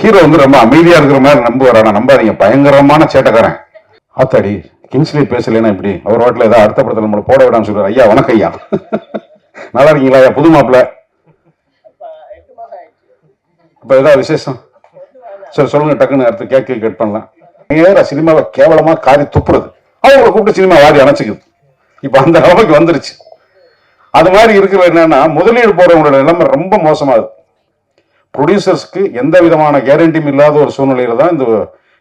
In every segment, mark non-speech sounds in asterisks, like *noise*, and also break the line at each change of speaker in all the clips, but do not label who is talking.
Hero வந்து ரொம்ப அமைதியா இருக்கிற மாதிரி நம்புவார். ஆனா நம்பாதீங்க பயங்கரமான சேட்டக்காரன். ஆத்தாடி கிங்ஸ்லி பேசலன்னா இப்படி அவர் வாட்டில் ஏதாவது அடுத்த படத்தில் நம்மளை போட விடான்னு சொல்றாரு ஐயா வணக்கம் ஐயா. நல்லா இருக்கீங்களா ஐயா? புது மாப்பிள்ள இப்போ ஏதாவது விசேஷம்? சரி சொல்லுங்க டக்குன்னு அடுத்து கேட்க கட் பண்ணலாம். நேராக சினிமாவை கேவலமா காரி துப்புறது. அவங்கள கூப்பிட்டு சினிமா வாரி அணைச்சிக்குது. இப்போ அந்த நிலைமைக்கு வந்துருச்சு. அது மாதிரி இருக்கிற என்னன்னா முதலீடு போறவங்களோட நிலைமை ரொம்ப மோசமாகுது. ப்ரொடியூசர்ஸ்க்கு எந்த விதமான கேரண்டியும் இல்லாத ஒரு சூழ்நிலையில் தான் இந்த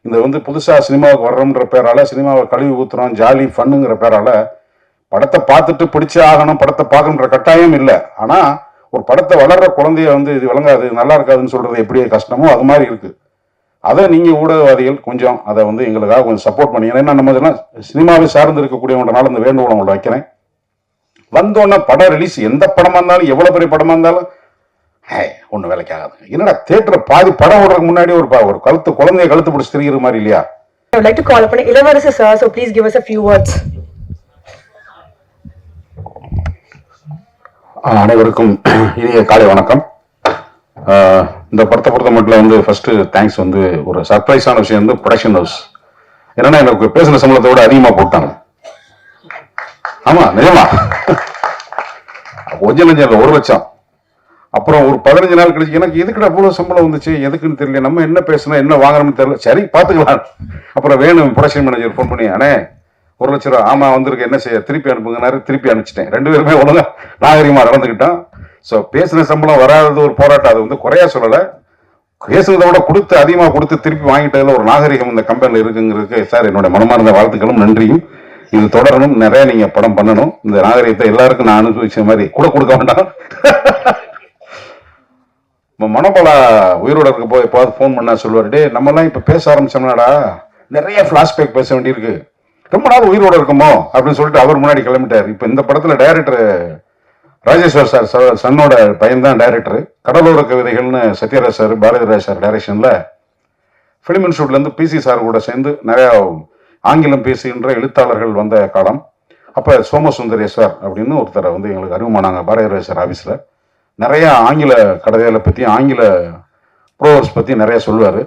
இந்த வந்து புதுசாக சினிமாவுக்கு வர்றோம்ன்ற பேரால சினிமாவை கழுவி ஊத்துறோம் ஜாலி ஃபன்னுங்கிற பேரால படத்தை பார்த்துட்டு பிடிச்சே ஆகணும் படத்தை பார்க்கணுன்ற கட்டாயம் இல்லை. ஆனால் ஒரு படத்தை வளர்ற குழந்தைய வந்து இது விளங்காது நல்லா இருக்காதுன்னு சொல்றது எப்படி கஷ்டமோ அது மாதிரி இருக்கு. அதை நீங்கள் ஊடகவாதிகள் கொஞ்சம் அதை வந்து எங்களுக்காக கொஞ்சம் சப்போர்ட் பண்ணி ஏன்னா நம்ம இதெல்லாம் சினிமாவை சார்ந்து இருக்கக்கூடியவங்களால இந்த வேண்டுகோளை உங்களை வைக்கிறேன். வந்தோடனே படம் ரிலீஸ் எந்த படமாக இருந்தாலும் எவ்வளோ பெரிய படமாக இருந்தாலும் ஹே ஒன்றும் வேலைக்கு ஆகாது. என்னடா தேட்டர் பாதி படம் ஓடுறதுக்கு முன்னாடி ஒரு ஒரு கழுத்து குழந்தைய கழுத்து பிடிச்சி திரிகிற மாதிரி இல்லையா?
I would like to call upon Ilavarasa sir, so please give us a few words.
ஆஹ் அனைவருக்கும் இனிய காலை வணக்கம். இந்த படத்தை பொறுத்த மட்டும் வந்து ஃபர்ஸ்ட் தேங்க்ஸ் வந்து ஒரு சர்ப்ரைஸான விஷயம் வந்து ப்ரொடக்ஷன் ஹவுஸ் என்னன்னா எனக்கு பேசின சம்பளத்தை விட அதிகமாக போட்டாங்க. ஆமா நிஜமா? கொஞ்சம் நஞ்சம் ஒரு லட்சம். அப்புறம் ஒரு பதினஞ்சு நாள் கழிச்சு எனக்கு எதுக்குடா இவ்வளோ சம்பளம் வந்துச்சு? எதுக்குன்னு தெரியல. நம்ம என்ன பேசணும் என்ன வாங்கணும்னு தெரியல. சரி பார்த்துக்கலாம் அப்புறம் வேணும் ப்ரொடக்ஷன் மேனேஜர் ஃபோன் பண்ணி அண்ணே ஒரு லட்ச ரூபா ஆமாம் வந்திருக்கு. என்ன செய்ய? திருப்பி அனுப்புங்கனாரு திருப்பி அனுப்பிச்சிட்டேன். ரெண்டு பேருமே ஒழுங்கா நாகரிகமாக நடந்துக்கிட்டோம். ஸோ பேசின சம்பளம் வராதது ஒரு போராட்டம். அது வந்து குறையா சொல்லலை. பேசுனதை விட கொடுத்து அதிகமாக கொடுத்து திருப்பி வாங்கிட்டதில் ஒரு நாகரிகம் இந்த கம்பெனியில் இருக்குங்கிறதுக்கு சார் என்னோட மனமார்ந்த வாழ்த்துக்களும் நன்றியும். இது தொடரணும். நிறைய நீங்கள் படம் பண்ணணும். இந்த நாகரிகத்தை எல்லாருக்கும் நான் அனுபவிச்ச மாதிரி கூட கொடுக்க வேண்டாம். *laughs* மனோபாலா உயிரோட இருக்க போய் எப்பாவது ஃபோன் பண்ணால் சொல்லுவார் டே நம்மலாம் இப்போ பேச ஆரம்பிச்சோம்னாடா நிறைய ஃப்ளாஷ்பேக் பேச வேண்டியிருக்கு. ரொம்ப நாள் உயிரோட இருக்குமோ? அப்படின்னு சொல்லிட்டு அவர் முன்னாடி கிளம்பிட்டார். இப்போ இந்த படத்தில் டைரக்டர் ராஜேஸ்வர் சார் ச- சன்னோட பையன் தான் டைரக்டர் கடலோர கவிதைகள்னு சத்யராஜ் சார் பாரதிராஜ் சார் டைரக்ஷனில் ஃபிலிம் இன்ஸ்டியூட்லேருந்து பிசி சார் கூட சேர்ந்து நிறையா ஆங்கிலம் பேசுகின்ற எழுத்தாளர்கள் வந்த காலம். அப்போ சோமசுந்தரேஸ்வர் அப்படின்னு ஒருத்தரை வந்து எங்களுக்கு அறிமுகமானாங்க பாரதிராஜ் சார் ஆஃபீஸில் நிறைய ஆங்கில கதைகளை பற்றி ஆங்கில ப்ரோவர்ஸ் பற்றி நிறைய சொல்லுவார்.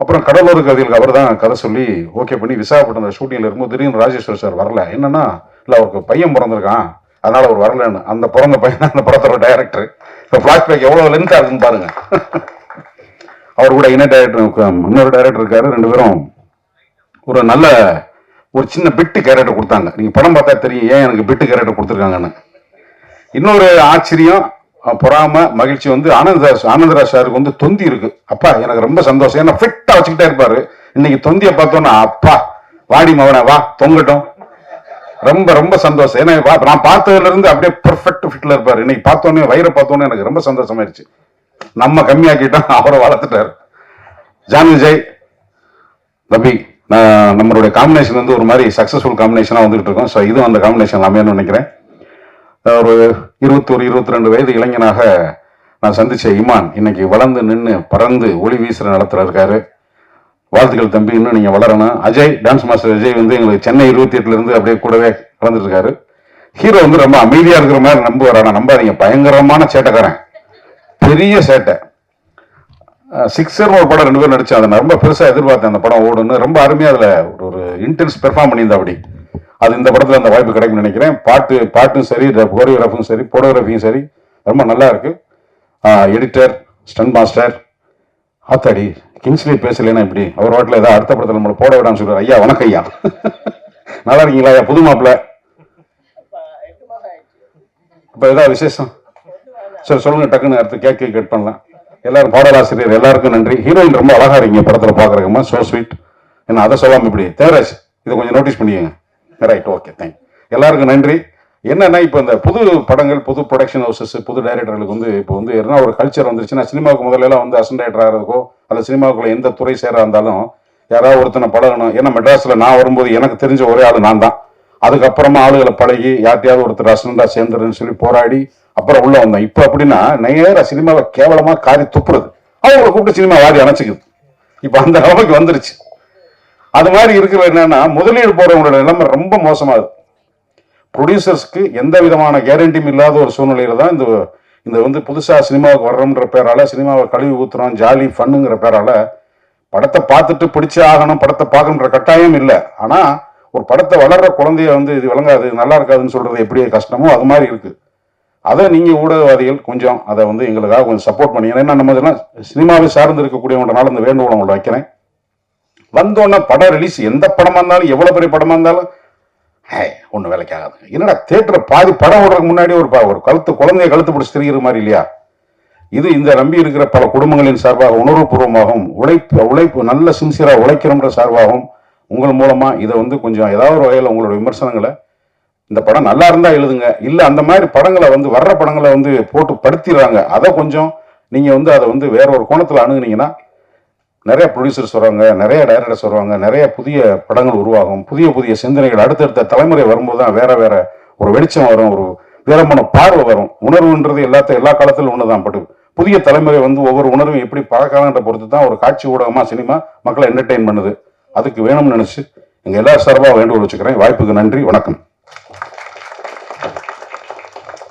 அப்புறம் கடலூர் கவிதைகளுக்கு அவர் தான் கதை சொல்லி ஓகே பண்ணி விசாகப்பட்டினம் ஷூட்டிங்கில் இருக்கும்போது திடீர்னு ராஜேஸ்வர் சார் வரல. என்னன்னா இல்லை அவருக்கு பையன் பிறந்திருக்கான். அதனால அவர் வரலன்னு. அந்த பிறந்த பையன் தான் அந்த படத்தோட டைரக்டர் இப்போ ஃப்ளாஷ்பேக் எவ்வளோ லென்த்தாக இருக்குன்னு பாருங்க. அவர் கூட இணை டைரக்டர் இன்னொரு டைரக்டர் இருக்காரு. ரெண்டு பேரும் ஒரு நல்ல ஒரு சின்ன பிட்டு கேரக்டர் கொடுத்தாங்க. நீங்கள் படம் பார்த்தா தெரியும் ஏன் எனக்கு பிட்டு கேரக்டர் கொடுத்துருக்காங்கன்னு? இன்னொரு ஆச்சரியம் பொறாம மகிழ்ச்சி வந்து ஆனந்தராஜ் ஆனந்தராஜ் சாருக்கு வந்து தொந்தி இருக்கு. அப்பா எனக்கு ரொம்ப சந்தோஷம். ஏன்னா ஃபிட்டா வச்சுக்கிட்டே இருப்பாரு. இன்னைக்கு தொந்தியை பார்த்தோன்னா அப்பா வாடி மவனே வா தொங்கட்டும். ரொம்ப ரொம்ப சந்தோஷம். ஏன்னா நான் பார்த்ததுல இருந்து அப்படியே பெர்ஃபெக்ட் ஃபிட்ல இருப்பாரு. இன்னைக்கு பார்த்தோன்னே வயிறை பார்த்தோன்னே எனக்கு ரொம்ப சந்தோஷமாயிருச்சு. நம்ம கம்மியாக்கிட்டோம் அவரை வளர்த்துட்டாரு. ஜான் விஜய் தம்பி நான் நம்மளுடைய காம்பினேஷன் வந்து ஒரு மாதிரி சக்ஸஸ்ஃபுல் காம்பினேஷனாக வந்துகிட்டு இருக்கோம். ஸோ இதுவும் அந்த காம்பினேஷன் அமையன்னு நினைக்கிறேன். ஒரு இருபத்தோரு இருபத்தி ரெண்டு வயது இளைஞனாக நான் சந்தித்த இமான் இன்னைக்கு வளர்ந்து நின்று பறந்து ஒளி வீசுகிற நிலத்துல இருக்காரு. வாழ்த்துக்கள் தம்பி இன்னும் நீங்கள் வளரணும். அஜய் டான்ஸ் மாஸ்டர் அஜய் வந்து எங்களுக்கு சென்னை இருபத்தி எட்டுலேருந்து அப்படியே கூடவே கலந்துட்டு இருக்காரு. ஹீரோ வந்து ரொம்ப அமைதியாக இருக்கிற மாதிரி நம்புவார். ஆனா நம்பாதீங்க பயங்கரமான சேட்டைக்காரன். பெரிய சேட்டை. சிக்ஸர் ஒரு படம் ரெண்டு பேரும் நடிச்சேன். அதை நான் ரொம்ப பெருசாக எதிர்பார்த்தேன். அந்த படம் ஓடுன்னு ரொம்ப அருமையாக அதில் ஒரு ஒரு இன்டென்ஸ் பெர்ஃபார்ம் பண்ணியிருந்தா அப்படி. அது இந்த படத்தில் அந்த வாய்ப்பு கிடைக்கும்னு நினைக்கிறேன். பாட்டு பாட்டும் சரி கோரியோகிராஃபும் சரி போட்டோகிராஃபியும் சரி ரொம்ப நல்லா இருக்கு. எடிட்டர் ஸ்டன் மாஸ்டர் ஆத்தாடி கிங்ஸ்லி பேசலைன்னா இப்படி அவர் வாட்டில் ஏதாவது அடுத்த படத்தில் நம்மளை போட விடான்னு சொல்றாரு. ஐயா வணக்கம் ஐயா. நல்லா இருக்கீங்களா ஐயா? புது மாப்பிள்ள இப்போ ஏதாவது விசேஷம்? சரி சொல்லுங்க டக்குன்னு அடுத்து கேக்கு கட் பண்ணலாம். எல்லாரும் பாடலாசிரியர் எல்லாருக்கும் நன்றி. ஹீரோயின் ரொம்ப அழகா இருக்கீங்க படத்தில் பார்க்குறக்கம்மா சோ ஸ்வீட் என்ன அதை சொல்லாமல் இப்படி. தேவராஜ் இதை கொஞ்சம் நோட்டீஸ் பண்ணிக்கங்க. ரைட் ஓகே தேங்க் எல்லாருக்கும் நன்றி. என்னன்னா இப்போ இந்த புது படங்கள் புது ப்ரொடக்ஷன் ஹவுசஸ் புது டைரக்டர்களுக்கு வந்து இப்போ வந்து என்ன ஒரு கல்ச்சர் வந்துருச்சுன்னா சினிமாவுக்கு முதலெல்லாம் வந்து அசன் டைரக்டர் ஆகிறதுக்கோ அல்ல சினிமாவுக்குள்ள எந்த துறை சேர இருந்தாலும் யாராவது ஒருத்தனை பழகணும் ஏன்னா மெட்ராஸில் நான் வரும்போது எனக்கு தெரிஞ்ச ஒரே ஆள் நான் தான். அதுக்கப்புறமா ஆளுகளை பழகி யார்ட்டையாவது ஒருத்தர் அசனண்டா சேர்ந்துருன்னு சொல்லி போராடி அப்புறம் உள்ள வந்தேன் இப்போ அப்படின்னா நேராக சினிமாவை கேவலமாக காரி துப்புறது. அவங்கள கூப்பிட்டு சினிமா வாரி அணைச்சிக்குது. இப்போ அந்த அளவுக்கு வந்துருச்சு. அது மாதிரி இருக்கிற என்னன்னா முதலீடு போறவங்களோட நிலைமை ரொம்ப மோசமாகுது ப்ரொடியூசர்ஸ்க்கு எந்த விதமான கேரண்டியும் இல்லாத ஒரு சூழ்நிலையில தான் இந்த இந்த வந்து புதுசாக சினிமாவுக்கு வர்றோம்ன்ற பேரால சினிமாவை கழுவி ஊத்துறோம் ஜாலி ஃபன்னுங்கிற பேரால படத்தை பார்த்துட்டு பிடிச்சே ஆகணும் படத்தை பார்க்கணுன்ற கட்டாயம் இல்லை. ஆனால் ஒரு படத்தை வளர்ற குழந்தைய வந்து இது விளங்காது நல்லா இருக்காதுன்னு சொல்றது எப்படி கஷ்டமோ அது மாதிரி இருக்கு. அதை நீங்க ஊடகவாதிகள் கொஞ்சம் அதை வந்து எங்களுக்காக கொஞ்சம் சப்போர்ட் பண்ணி ஏன்னா நம்ம இதெல்லாம் சினிமாவை சார்ந்து இருக்கக்கூடியவங்களால இந்த வேண்டுகோளை உங்களை வைக்கிறேன். வந்தோடனே படம் ரிலீஸ் எந்த படமா இருந்தாலும் எவ்வளவு பெரிய படமா இருந்தாலும் ஹே ஒன்றும் வேலைக்கு என்னடா தேட்டர் பாதி படம் ஓடுறதுக்கு முன்னாடி ஒரு ப- ஒரு கழுத்து குழந்தைய கழுத்து பிடிச்சி திரிகிற மாதிரி இல்லையா? இது இந்த நம்பி இருக்கிற பல குடும்பங்களின் சார்பாக உணர்வுபூர்வமாகவும் உழைப்பு உழைப்பு நல்ல சின்சியராக உழைக்கிறோம்ன்ற சார்பாகவும் உங்கள் மூலமாக இதை வந்து கொஞ்சம் ஏதாவது ஒரு வகையில் உங்களோட விமர்சனங்களை இந்த படம் நல்லா இருந்தால் எழுதுங்க. இல்லை அந்த மாதிரி படங்களை வந்து வர்ற படங்களை வந்து போட்டு படுத்திடுறாங்க. அதை கொஞ்சம் நீங்கள் வந்து அதை வந்து வேற ஒரு கோணத்தில் அணுகுனீங்கன்னா நிறைய ப்ரொடியூசர்ஸ் வருவாங்க நிறைய டைரக்டர்ஸ் வருவாங்க நிறைய புதிய படங்கள் உருவாகும் புதிய புதிய சிந்தனைகள் அடுத்தடுத்த தலைமுறை வரும்போது தான் வேற வேற ஒரு வெளிச்சம் வரும் ஒரு வேறமான பார்வை வரும். உணர்வுன்றது எல்லாத்த எல்லா காலத்திலும் ஒன்று தான் பட்டு புதிய தலைமுறை வந்து ஒவ்வொரு உணர்வும் எப்படி பழக்காங்கன்ற பொறுத்து தான் ஒரு காட்சி ஊடகமாக சினிமா மக்களை என்டர்டெயின் பண்ணுது. அதுக்கு வேணும்னு நினச்சி எங்கள் எல்லா சார்பாக வேண்டுகோள் வச்சுக்கிறேன். வாய்ப்புக்கு நன்றி வணக்கம்.